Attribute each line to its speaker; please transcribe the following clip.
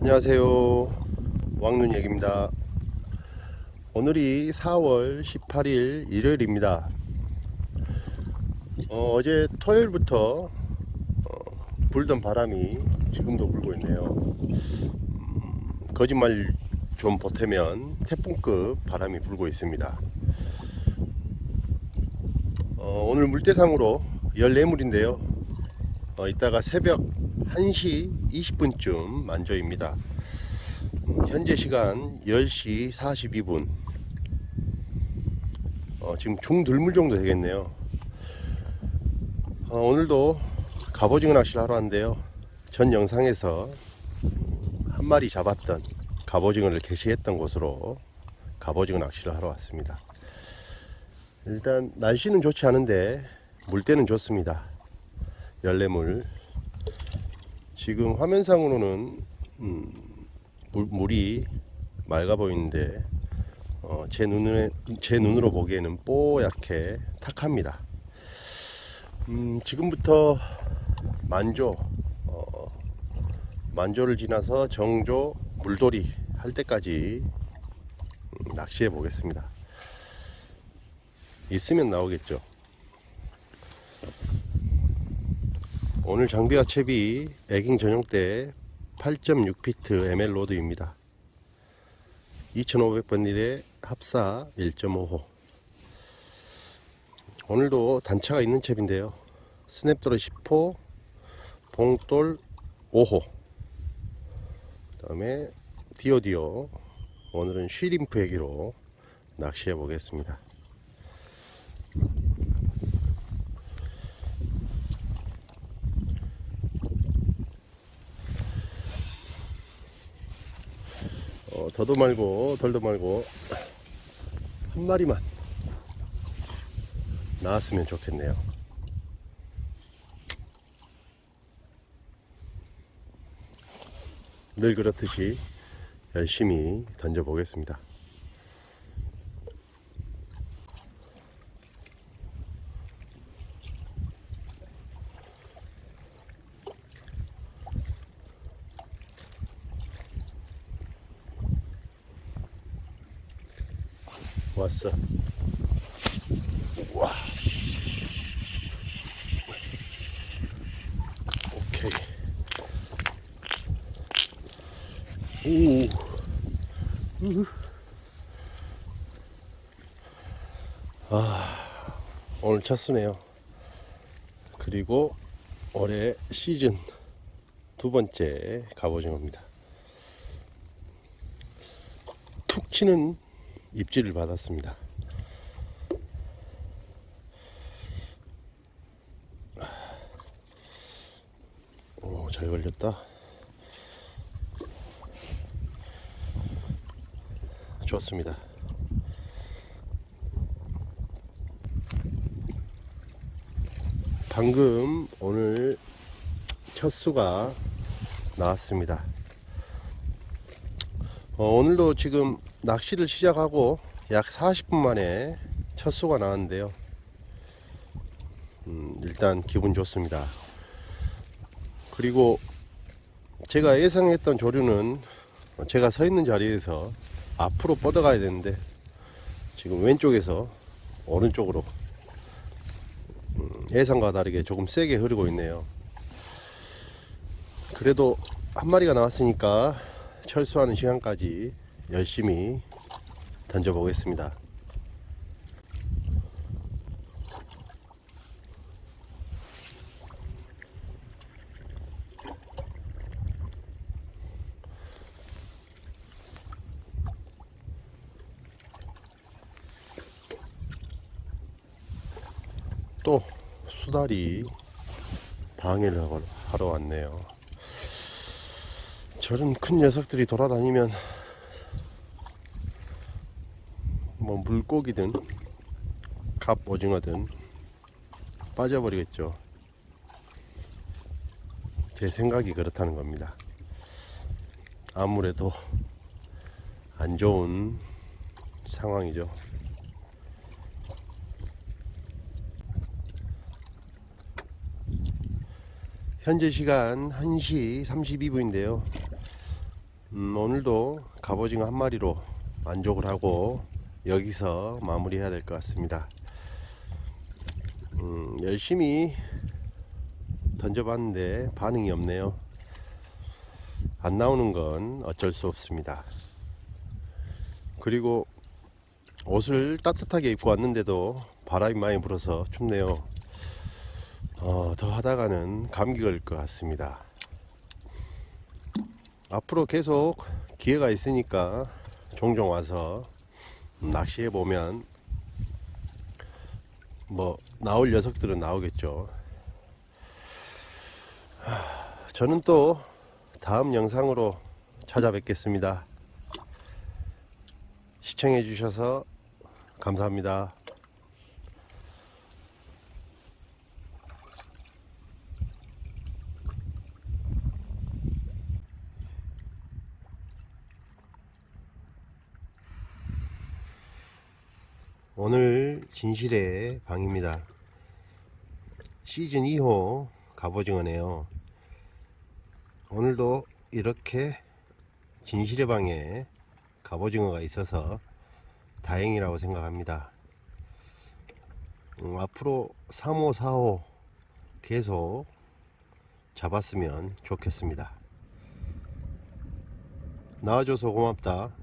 Speaker 1: 안녕하세요. 왕눈얘기입니다. 오늘이 4월 18일 일요일입니다. 어, 제 토요일부터 어, 불던 바람이 지금도 불고 있네요. 음, 거짓말 좀 보태면 태풍급 바람이 불고 있습니다. 어, 오늘 물대상으로 14물인데요. 어, 이따가 새벽 1시 20분쯤 만조입니다. 음, 현재 시간 10시 42분. 어, 지금 중들물 정도 되겠네요. 어, 오늘도 갑오징어 낚시를 하러 왔는데요. 전 영상에서 한 마리 잡았던 갑오징어를 게시했던 곳으로 갑오징어 낚시를 하러 왔습니다. 일단 날씨는 좋지 않은데 물때는 좋습니다. 열레물. 지금 화면상으로는 음, 물, 물이 맑아 보이는데 어, 제 눈에 제 눈으로 보기에는 뽀얗게 탁합니다. 음, 지금부터 만조 어, 만조를 지나서 정조 물돌이 할 때까지 음, 낚시해 보겠습니다. 있으면 나오겠죠. 오늘 장비와 채비 애깅 전용대 8.6피트 ML 로드입니다. 2500번 릴의 합사 1.5호 오늘도 단차가 있는 채비인데요. 스냅드로 10호 봉돌 5호 그 다음에 디오디오 오늘은 쉬림프 애기로 낚시해 보겠습니다. 어, 더도 말고 덜도 말고 한 마리만 나왔으면 좋겠네요. 늘 그렇듯이 열심히 던져보겠습니다. 왔어. 와. 오케이. 오. 아, 오늘 첫 수네요. 그리고 올해 시즌 두 번째 갑오징어입니다. 툭 치는 입질을 받았습니다. 오, 잘 걸렸다. 좋습니다. 방금 오늘 첫 수가 나왔습니다. 어, 오늘도 지금 낚시를 시작하고 약 40분 만에 첫 수가 나왔는데요. 음, 일단 기분 좋습니다. 그리고 제가 예상했던 조류는 제가 서 있는 자리에서 앞으로 뻗어가야 되는데 지금 왼쪽에서 오른쪽으로 음, 예상과 다르게 조금 세게 흐르고 있네요. 그래도 한 마리가 나왔으니까 철수하는 시간까지 열심히 던져보겠습니다. 또 수달이 방해를 하러- 왔네요. 저런 큰 녀석들이 돌아다니면 뭐 물고기든 갑 오징어든 빠져버리겠죠. 제 생각이 그렇다는 겁니다. 아무래도 안 좋은 상황이죠. 현재 시간 1시 32분인데요. 음, 오늘도 갑오징어 한 마리로 만족을 하고 여기서 마무리해야 될 것 같습니다. 음, 열심히 던져봤는데 반응이 없네요. 안 나오는 건 어쩔 수 없습니다. 그리고 옷을 따뜻하게 입고 왔는데도 바람이 많이 불어서 춥네요. 어, 더 하다가는 감기 걸릴 것 같습니다. 앞으로 계속 기회가 있으니까 종종 와서 낚시해 보면 뭐 나올 녀석들은 나오겠죠. 하, 저는 또 다음 영상으로 찾아뵙겠습니다. 시청해 주셔서 감사합니다. 오늘 진실의 방입니다. 시즌 2호 갑오징어네요. 오늘도 이렇게 진실의 방에 갑오징어가 있어서 다행이라고 생각합니다. 음, 앞으로 3호, 4호 계속 잡았으면 좋겠습니다. 나와줘서 고맙다.